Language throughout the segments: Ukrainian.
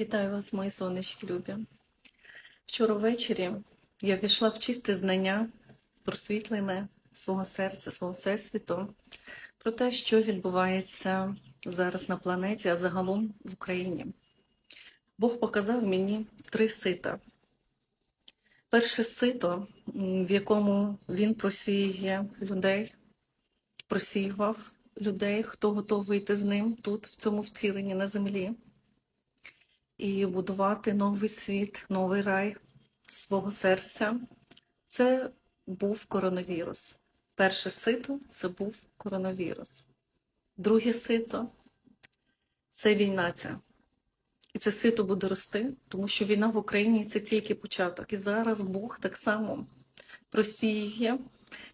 Вітаю вас, мої сонечки любі. Вчора ввечері я ввійшла в чисте знання, просвітлене свого серця, свого всесвіту, про те, що відбувається зараз на планеті, а загалом в Україні. Бог показав мені три сита. Перше сито, в якому він просіює людей, просіював людей, хто готовий йти з ним тут, в цьому втіленні на землі і будувати новий світ, новий рай свого серця. Це був коронавірус. Перше сито це був коронавірус. Друге сито це війна ця. І це сито буде рости, тому що війна в Україні це тільки початок. І зараз Бог так само просіює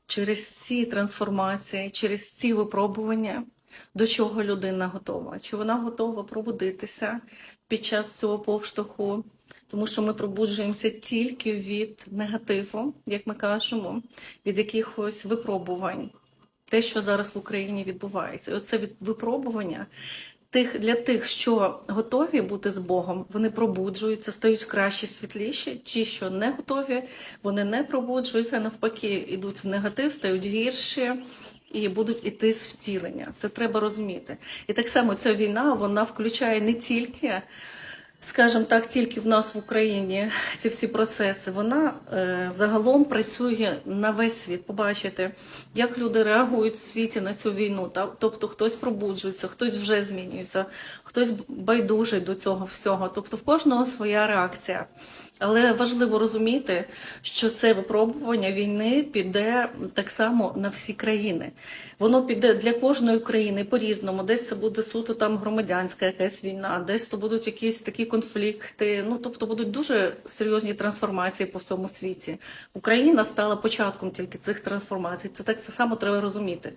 через ці трансформації, через ці випробування, до чого людина готова. Чи вона готова пробудитися під час цього повштовху, тому що ми пробуджуємося тільки від негативу, як ми кажемо, від якихось випробувань. Те, що зараз в Україні відбувається, і оце від випробування тих для тих, що готові бути з Богом, вони пробуджуються, стають кращі, світліші. Ті, що не готові, вони не пробуджуються, навпаки, йдуть в негатив, стають гірші і будуть іти з втілення. Це треба розуміти. І так само ця війна вона включає не тільки. Скажімо так, тільки в нас в Україні ці всі процеси, вона е, загалом працює на весь світ. Побачите, як люди реагують в світі на цю війну. Та? Тобто хтось пробуджується, хтось вже змінюється, хтось байдужий до цього всього. Тобто в кожного своя реакція. Але важливо розуміти, що це випробування війни піде так само на всі країни. Воно піде для кожної країни по-різному. Десь це буде суто там громадянська якась війна, десь то будуть якісь такі конфлікти. Ну тобто будуть дуже серйозні трансформації по всьому світі. Україна стала початком тільки цих трансформацій. Це так само треба розуміти.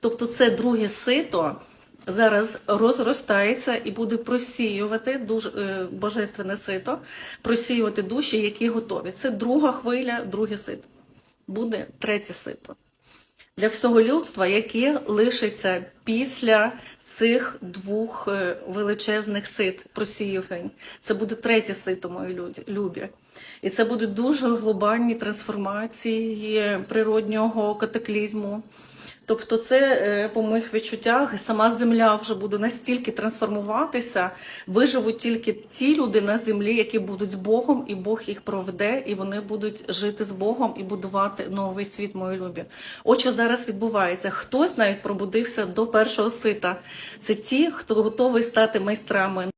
Тобто, це друге сито зараз розростається і буде просіювати дуже е, божественне сито, просіювати душі, які готові. Це друга хвиля, друге сито. Буде третє сито. Для всього людства, яке лишиться після цих двох е, величезних сит просіювань. Це буде третє сито, мої любі. І це будуть дуже глобальні трансформації природнього катаклізму. Тобто, це е, по моїх відчуттях сама земля вже буде настільки трансформуватися, виживуть тільки ті люди на землі, які будуть з Богом, і Бог їх проведе, і вони будуть жити з Богом і будувати новий світ, мої любі. От що зараз відбувається. Хтось навіть пробудився до першого сита. Це ті, хто готовий стати майстрами.